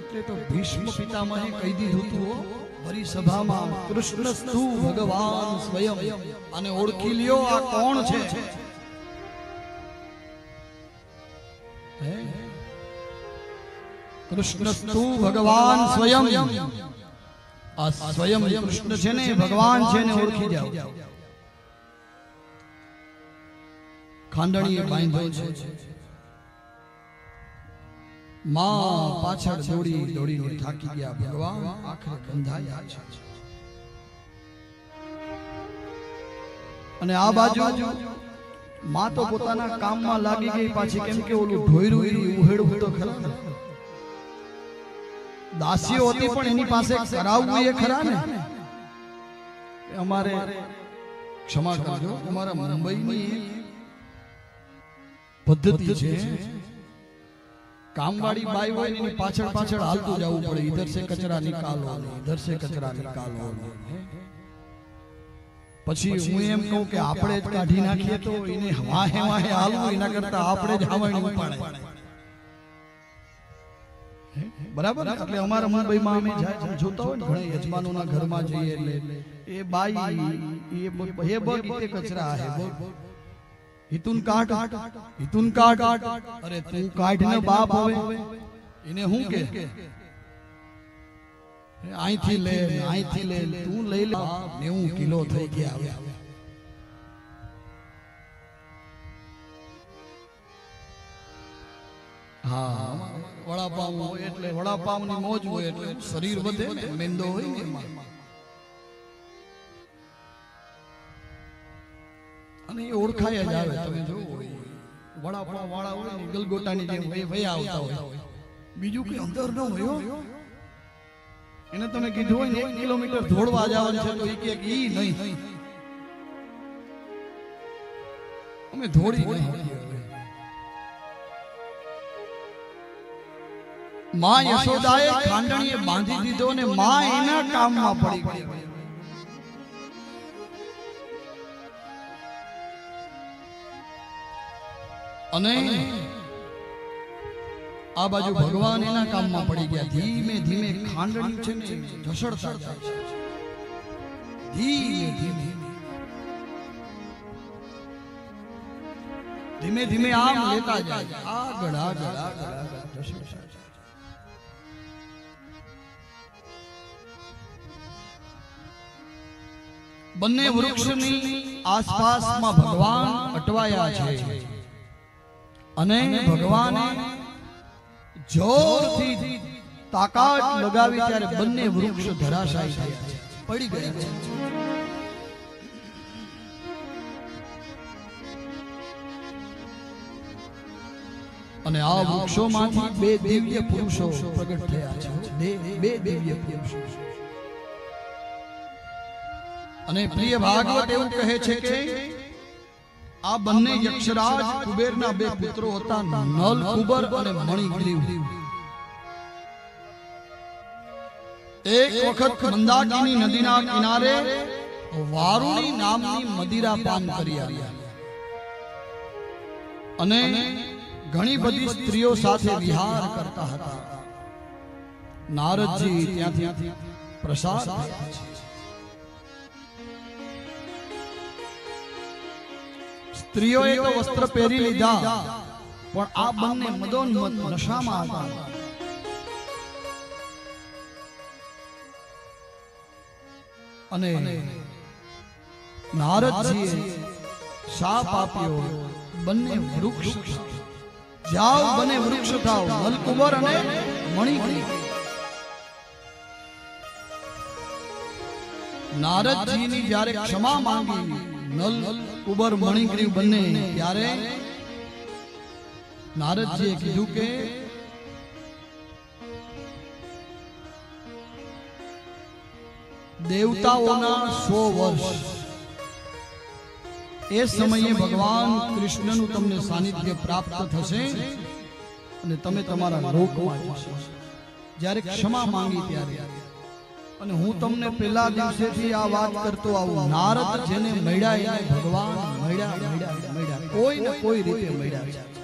એટલે તો ભીષ્મ પિતામહે કહી દીધું તું ભરી સભામાં કૃષ્ણ સ્તુ ભગવાન સ્વયં અને ઓળખી લ્યો આ કોણ છે. કૃષ્ણ સ્તુ ભગવાન સ્વયં. આ સ્વયં કૃષ્ણ છે ને ભગવાન છે ને ઓળખી જાઓ. ખાંડણીએ બાંધ્યો છે. માં પાછળ દોડી દોડીને થાકી ગયા. ભગવાન આખરે બંધાયા છે. અને આ બાજુ માં તો પોતાના કામમાં લાગી ગઈ પાછી. કેમ કે ઓલું ઢોયરું ઉહેડવું તો ખરા દાસીઓ હતી પણ એની પાસે કરાવવું એ ખરા ને. અમારે ક્ષમા કરજો. અમારા મુંબઈની પદ્ધતિ છે. કામવાળી બાઈ હોય એની પાછળ પાછળ હાલતું જવું પડે. ઇધર સે કચરા નિકાલો ઇધર સે કચરા નિકાલો પછી હું એમ કહું કે આપણે જ કાઢી નાખીએ તો એને વાહે વાહે હાલવું, એના કરતા આપણે જ હાવણી ઉપાડે. બરાબર? એટલે અમારા મુંબઈમાં અમે જાય જોતા હોય ને ઘણા યજમાનોના ઘરમાં જઈએ એટલે એ બાઈ, એ બગ કચરા હે, બગ. હિતુન કાઢ હિતુન કાઢ અરે તું કાઢ ને બાપ આવે એને હું કે? અહીંથી લે અહીંથી લે, તું લઈ લે. નેવું કિલો થઈ ગયા આવે હા, વડાપાઉં એટલે વડાપાવની મોજ હોય એટલે શરીર વધે મેંદો હોય ને એમાં. અને એ ઓળખાય જ આવે. તમે જોવો વડાપાવ વાળા હોય ને, ગલગોટાની જેમ વહી આવતા હોય. બીજું કઈ અંદર ન હોય એને તમે કીધું હોય ને, એક કિલોમીટર દોડવા જવાનું છે તો એક એક ઈ નહીં. અમે નહીં માં યશોદાએ ખાંડણીએ બાંધી દીધો ને માં એના કામમાં પડી ગઈ. અને આ બાજુ ભગવાન એના કામમાં પડી ગયા. ધીમે ધીમે ખાંડણી છે ને ઢસડતા જાય છે. ધીમે ધીમે. ધીમે ધીમે આમ લેતા જાય. આગળ આગળ આગળ ઢસડતા જાય. બંને વૃક્ષની આસપાસમાં ભગવાન અટવાયા છે. અને ભગવાને જોરથી તાકાત લગાવી ત્યારે બંને વૃક્ષ ધરાશાયી થયા છે. પડી ગયા છે. અને આ વૃક્ષોમાંથી બે દિવ્ય પુરુષો પ્રગટ થયા છે. બે- બે દિવ્ય પુરુષો. અને પ્રિય ભાગવત એવું કહે છે કે આ બંને યક્ષરાજ કુબેરના બે પુત્રો હતા, નલ કુબર અને મણિગ્રીવ. એક વખત મંદાકિની નદીના કિનારે વારુણી નામની મદિરા પાન કરી આવ્યા. અને ઘણી બધી સ્ત્રીઓ સાથે વિહાર કરતા હતા. નારદજી ત્યાંથી પ્રસાદ લેતા છે. સ્ત્રીઓએ તો વસ્ત્ર પહેરી લીધા. પણ આ બંને મદોન્મત નશામાં હતા. અને નારદજીએ શાપ આપ્યો બંને વૃક્ષ જાઓ બને વૃક્ષ થાવ નલકુબર અને મણિગ્રીવ નારદજીની જ્યારે ક્ષમા માંગી નલ કુબર મણિગ્રીવ બંને ત્યારે નારદજીએ કીધું કે દેવતાઓના સો વર્ષ એ સમયે ભગવાન કૃષ્ણનું તમને સાનિધ્ય પ્રાપ્ત થશે અને તમે તમારા લોકમાં જશો જ્યારે ક્ષમા માંગી ત્યારે અને હું તમને પેલા દિવસેથી આ વાત કરતો આવું. નારદ જેને મળ્યા એને ભગવાન મળ્યા મળ્યા મળ્યા. કોઈ ને કોઈ રીતે મળ્યા છે.